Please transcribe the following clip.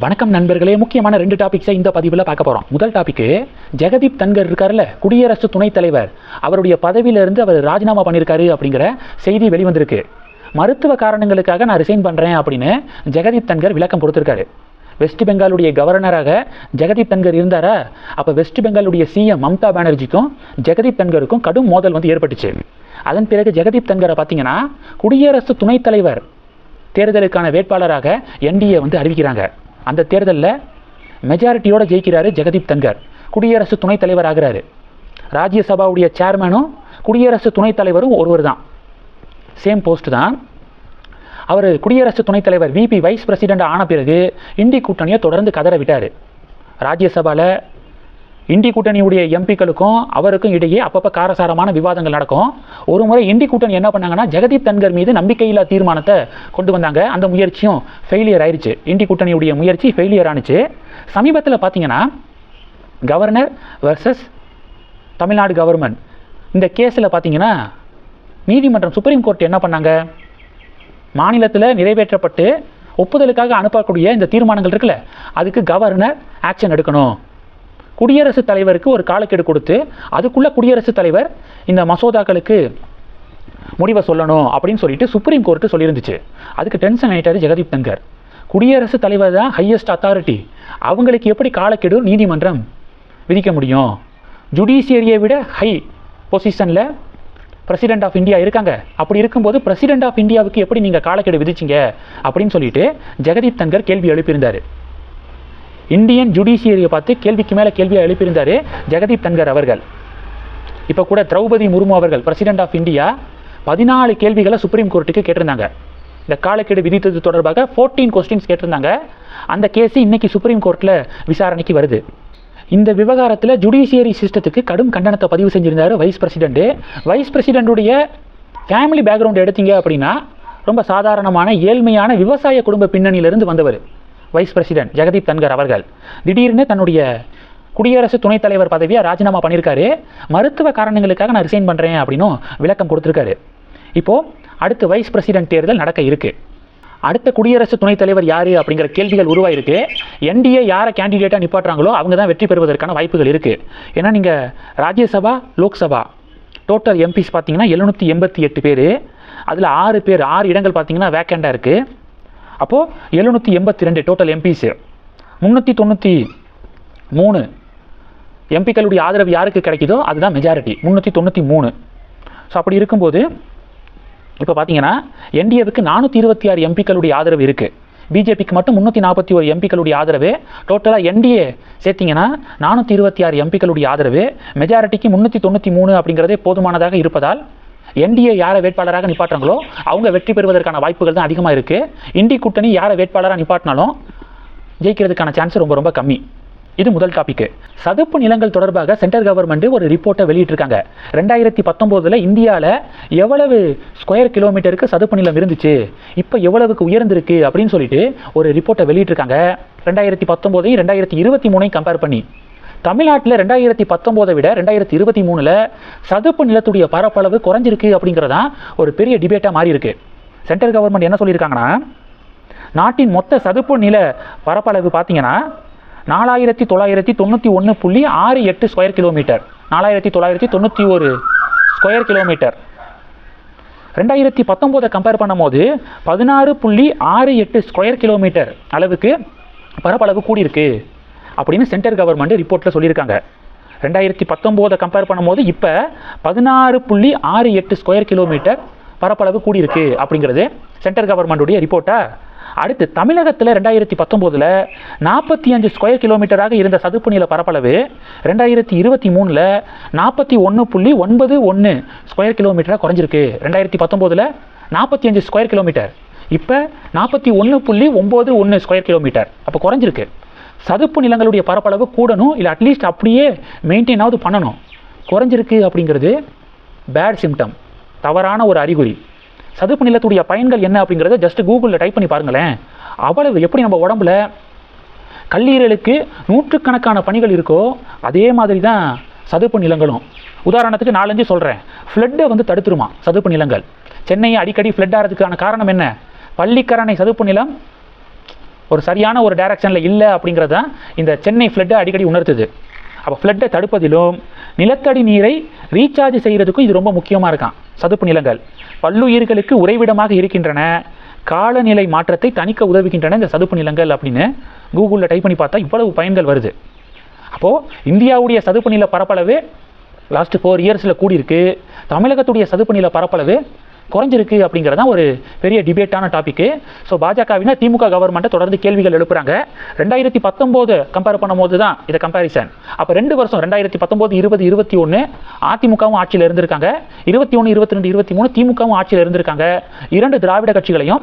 வணக்கம் நண்பர்களே முக்கியமான ரெண்டு டாபிக்ஸை இந்த பதிவில் பார்க்க போகிறோம் முதல் டாபிக்கு ஜெகதீப் தன்கர் இருக்கார்ல குடியரசு துணைத் தலைவர். அவருடைய பதவியிலிருந்து அவர் ராஜினாமா பண்ணியிருக்காரு அப்படிங்கிற செய்தி வெளிவந்திருக்கு. மருத்துவ காரணங்களுக்காக நான் ரிசைன் பண்ணுறேன் அப்படின்னு ஜெகதீப் தன்கர் விளக்கம் கொடுத்துருக்காரு. வெஸ்ட் பெங்காலுடைய கவர்னராக ஜெகதீப் தன்கர் இருந்தாரா? அப்போ வெஸ்ட் பெங்காலுடைய சிஎம் மம்தா பானர்ஜிக்கும் ஜெகதீப் தன்கருக்கும் கடும் மோதல் வந்து ஏற்பட்டுச்சு. அதன் பிறகு ஜெகதீப் தன்கரை பார்த்தீங்கன்னா குடியரசு துணைத் தலைவர் தேர்தலுக்கான வேட்பாளராக என்டிஏ வந்து அறிவிக்கிறாங்க. அந்த தேர்தலில் மெஜாரிட்டியோடு ஜெயிக்கிறாரு ஜெகதீப் தன்கர். குடியரசு துணைத் தலைவர் ஆகிறாரு. ராஜ்யசபாவுடைய சேர்மனும் குடியரசு துணைத் தலைவரும் ஒருவர் தான் சேம் போஸ்ட் தான். அவர் குடியரசு துணைத் தலைவர் விபி வைஸ் பிரசிடெண்ட் ஆன பிறகு இந்தி கூட்டணியை தொடர்ந்து கதற விட்டார். ராஜ்யசபாவில் இந்தி கூட்டணியுடைய எம்பிக்களுக்கும் அவருக்கும் இடையே அப்பப்போ காரசாரமான விவாதங்கள் நடக்கும். ஒரு முறை இந்தி கூட்டணி என்ன பண்ணாங்கன்னா ஜெகதீப் தன்கர் மீது நம்பிக்கையில்லா தீர்மானத்தை கொண்டு வந்தாங்க. அந்த முயற்சியும் ஃபெயிலியர் ஆயிடுச்சு இந்தி கூட்டணியுடைய முயற்சி ஃபெயிலியர் ஆனுச்சு. சமீபத்தில் பார்த்தீங்கன்னா கவர்னர் வர்சஸ் தமிழ்நாடு கவர்மெண்ட் இந்த கேஸில் பார்த்தீங்கன்னா நீதிமன்றம் சுப்ரீம் கோர்ட் என்ன பண்ணாங்க? மாநிலத்தில் நிறைவேற்றப்பட்டு ஒப்புதலுக்காக அனுப்பக்கூடிய இந்த தீர்மானங்கள் இருக்குல்ல அதுக்கு கவர்னர் ஆக்ஷன் எடுக்கணும். குடியரசுத் தலைவருக்கு ஒரு காலக்கெடு கொடுத்து அதுக்குள்ளே குடியரசுத் தலைவர் இந்த மசோதாக்களுக்கு முடிவை சொல்லணும் அப்படின்னு சொல்லிட்டு சுப்ரீம் கோர்ட்டு சொல்லியிருந்துச்சு. அதுக்கு டென்ஷன் ஆகிட்டார் ஜெகதீப் தங்கர். குடியரசுத் தலைவர் தான் ஹையஸ்ட் அத்தாரிட்டி அவங்களுக்கு எப்படி காலக்கெடு நீதிமன்றம் விதிக்க முடியும்? ஜுடிஷியரியை விட ஹை பொசிஷனில் பிரசிடென்ட் ஆஃப் இந்தியா இருக்காங்க. அப்படி இருக்கும்போது பிரசிடென்ட் ஆஃப் இந்தியாவுக்கு எப்படி நீங்கள் காலக்கெடு விதிச்சிங்க? அப்படின்னு சொல்லிட்டு ஜெகதீப் தங்கர் கேள்வி எழுப்பியிருந்தார். இந்தியன் ஜுடிஷியரியை பார்த்து கேள்விக்கு மேலே கேள்வியை எழுப்பியிருந்தார் ஜெகதீப் தன்கர் அவர்கள். இப்போ கூட திரௌபதி முர்மு அவர்கள் பிரசிடென்ட் ஆஃப் இந்தியா பதினாலு கேள்விகளை சுப்ரீம் கோர்ட்டுக்கு கேட்டிருந்தாங்க. இந்த காலக்கெடு விதித்தது தொடர்பாக ஃபோர்டீன் கொஸ்டின்ஸ் கேட்டிருந்தாங்க. அந்த கேஸ் இன்னைக்கு சுப்ரீம் கோர்ட்டில் விசாரணைக்கு வருது. இந்த விவகாரத்தில் ஜுடிஷியரி சிஸ்டத்துக்கு கடும் கண்டனத்தை பதிவு செஞ்சிருந்தார் வைஸ் பிரசிடென்ட்டு வைஸ் பிரசிடென்ட்டுடைய ஃபேமிலி பேக்ரவுண்ட் எடுத்தீங்க அப்படின்னா ரொம்ப சாதாரணமான ஏழ்மையான விவசாய குடும்ப பின்னணியிலிருந்து வந்தவர். வைஸ் பிரசிடென்ட் ஜெகதீப் தன்கர் அவர்கள். திடீர்னு தன்னுடைய குடியரசு துணைத் தலைவர் பதவியை ராஜினாமா பண்ணியிருக்காரு. மருத்துவ காரணங்களுக்காக நான் ரிசைன் பண்ணுறேன் அப்படின்னும் விளக்கம் கொடுத்துருக்காரு. இப்போது அடுத்து வைஸ் பிரசிடென்ட் தேர்தல் நடக்க இருக்குது அடுத்த குடியரசு துணைத் தலைவர் யார் அப்படிங்கிற கேள்விகள் உருவாயிருக்கு. என்டிஏ யாரை கேண்டிடேட்டாக நிப்பாட்டுறாங்களோ அவங்க தான் வெற்றி பெறுவதற்கான வாய்ப்புகள் இருக்குது ஏன்னா நீங்கள் ராஜ்யசபா லோக்சபா டோட்டல் எம்பிஸ் பார்த்தீங்கன்னா எழுநூற்றி எண்பத்தி எட்டு பேர். அதில் ஆறு பேர் ஆறு இடங்கள் பார்த்தீங்கன்னா வேக்கண்டாக இருக்குது அப்போது எழுநூற்றி எண்பத்தி ரெண்டு டோட்டல் எம்பிஸு முந்நூற்றி தொண்ணூற்றி மூணு எம்பிக்களுடைய ஆதரவு யாருக்கு கிடைக்குதோ அதுதான் மெஜாரிட்டி முந்நூற்றி தொண்ணூற்றி மூணு. ஸோ அப்படி இருக்கும்போது இப்போ பார்த்தீங்கன்னா என்டிஏவுக்கு நானூற்றி இருபத்தி ஆறு எம்பிக்களுடைய ஆதரவு இருக்குது பிஜேபிக்கு மட்டும் முந்நூற்றி நாற்பத்தி ஒரு எம்பிக்களுடைய ஆதரவு. டோட்டலாக என்டிஏ சேர்த்திங்கன்னா நானூற்றி இருபத்தி ஆறு எம்பிக்களுடைய ஆதரவு. மெஜாரிட்டிக்கு முந்நூற்றி தொண்ணூற்றி மூணு அப்படிங்கிறதே போதுமானதாக இருப்பதால் என்டிஏ யாரை வேட்பாளராக நிப்பாட்டுறாங்களோ அவங்க வெற்றி பெறுவதற்கான வாய்ப்புகள் தான் அதிகமாக இருக்குது இண்டி கூட்டணி யாரை வேட்பாளராக நிப்பாட்டினாலும் ஜெயிக்கிறதுக்கான சான்ஸ் ரொம்ப ரொம்ப கம்மி. இது முதல் டாபிக் சதுப்பு நிலங்கள் தொடர்பாக சென்ட்ரல் கவர்மெண்ட் ஒரு ரிப்போர்ட்டை வெளியிட்டிருக்காங்க. ரெண்டாயிரத்தி பத்தொம்போதில் இந்தியாவில் எவ்வளவு ஸ்கொயர் கிலோமீட்டருக்கு சதுப்பு நிலம் இருந்துச்சு? இப்போ எவ்வளவுக்கு உயர்ந்திருக்கு அப்படின்னு சொல்லிட்டு ஒரு ரிப்போர்ட்டை வெளியிட்டிருக்காங்க. ரெண்டாயிரத்தி பத்தொம்போதையும் ரெண்டாயிரத்தி இருபத்தி மூணையும் கம்பேர் பண்ணி. தமிழ்நாட்டில் ரெண்டாயிரத்தி பத்தொம்போதை விட ரெண்டாயிரத்தி இருபத்தி மூணில் சதுப்பு நிலத்துடைய பரப்பளவு குறைஞ்சிருக்கு அப்படிங்கிறதான் ஒரு பெரிய டிபேட்டாக மாறி இருக்கு சென்ட்ரல் கவர்மெண்ட் என்ன சொல்லியிருக்காங்கன்னா நாட்டின் மொத்த சதுப்பு நில பரப்பளவு பார்த்தீங்கன்னா நாலாயிரத்தி தொள்ளாயிரத்தி தொண்ணூற்றி ஒன்று புள்ளி ஆறு எட்டு ஸ்கொயர் கிலோமீட்டர் நாலாயிரத்தி தொள்ளாயிரத்தி தொண்ணூற்றி ஒரு ஸ்கொயர் கிலோமீட்டர் ரெண்டாயிரத்தி பத்தொம்போதை கம்பேர் பண்ணும்போது பதினாறு புள்ளி ஆறு எட்டு ஸ்கொயர் கிலோமீட்டர் அளவுக்கு பரப்பளவு கூடியிருக்கு. அப்படின்னு சென்ட்ரல் கவர்மெண்ட் ரிப்போர்ட்டில் சொல்லியிருக்காங்க. ரெண்டாயிரத்தி பத்தொம்போதை கம்பேர் பண்ணும்போது இப்போ பதினாறு புள்ளி ஆறு எட்டு ஸ்கொயர் கிலோமீட்டர் பரப்பளவு கூடியிருக்கு அப்படிங்கிறது சென்ட்ரல் கவர்மெண்ட்டுடைய ரிப்போர்ட்டா அடுத்து தமிழகத்தில் ரெண்டாயிரத்தி பத்தொம்போதில் நாற்பத்தி அஞ்சு ஸ்கொயர் கிலோமீட்டராக இருந்த சதுப்பு நில பரப்பளவு ரெண்டாயிரத்தி இருபத்தி மூணில் நாற்பத்தி ஒன்று புள்ளி ஒன்பது ஒன்று ஸ்கொயர் கிலோமீட்டராக குறைஞ்சிருக்கு. ரெண்டாயிரத்தி பத்தொம்போதில் நாற்பத்தி அஞ்சு ஸ்கொயர் கிலோமீட்டர் இப்போ நாற்பத்தி ஒன்று புள்ளி ஒம்பது ஒன்று ஸ்கொயர் கிலோமீட்டர் அப்போ குறைஞ்சிருக்கு. சதுப்பு நிலங்களுடைய பரப்பளவு கூடணும் இல்லை அட்லீஸ்ட் அப்படியே மெயின்டைனாவது பண்ணணும். குறைஞ்சிருக்கு அப்படிங்கிறது பேட் சிம்டம் தவறான ஒரு அறிகுறி. சதுப்பு நிலத்துடைய பயன்கள் என்ன அப்படிங்கிறத ஜஸ்ட் கூகுளில் டைப் பண்ணி பாருங்களேன். அவ்வளவு எப்படி நம்ம உடம்புல கல்லீரலுக்கு நூற்றுக்கணக்கான பணிகள் இருக்கோ அதே மாதிரி தான் சதுப்பு நிலங்களும். உதாரணத்துக்கு நாலஞ்சு சொல்கிறேன் ஃப்ளட்டை வந்து தடுத்துருமா சதுப்பு நிலங்கள்? சென்னையை அடிக்கடி ஃப்ளட் ஆகிறதுக்கான காரணம் என்ன? பள்ளிக்கரணை சதுப்பு நிலம் ஒரு சரியான ஒரு டைரக்ஷனில் இல்லை அப்படிங்கிறத இந்த சென்னை ஃப்ளட்டை அடிக்கடி உணர்த்துது. அப்போ ஃப்ளட்டை தடுப்பதிலும் நிலத்தடி நீரை ரீசார்ஜ் செய்கிறதுக்கும் இது ரொம்ப முக்கியமாக இருக்கான். சதுப்பு நிலங்கள். பல்லுயிர்களுக்கு உறைவிடமாக இருக்கின்றன. காலநிலை மாற்றத்தை தணிக்க உதவுகின்றன இந்த சதுப்பு நிலங்கள் அப்படின்னு கூகுளில் டைப் பண்ணி பார்த்தா இவ்வளவு பயன்கள் வருது. அப்போது இந்தியாவுடைய சதுப்பு நில பரப்பளவு லாஸ்ட் ஃபோர் இயர்ஸில் கூடியிருக்கு. தமிழகத்துடைய சதுப்பு நில பரப்பளவு குறைஞ்சிருக்கு அப்படிங்கிறது தான் ஒரு பெரிய டிபேட்டான டாப்பிக்கு ஸோ பாஜகவினா திமுக கவர்மெண்ட்டை தொடர்ந்து கேள்விகள் எழுப்புறாங்க. ரெண்டாயிரத்தி பத்தொம்போது கம்பேர் பண்ணும்போது தான் இதை கம்பேரிசன் அப்போ ரெண்டு வருஷம் ரெண்டாயிரத்தி பத்தொம்போது இருபது இருபத்தி ஒன்று அதிமுகவும் ஆட்சியில் இருந்திருக்காங்க. இருபத்தி ஒன்று இருபத்தி ரெண்டு இருபத்தி மூணு திமுகவும் ஆட்சியில் இருந்திருக்காங்க. இரண்டு திராவிட கட்சிகளையும்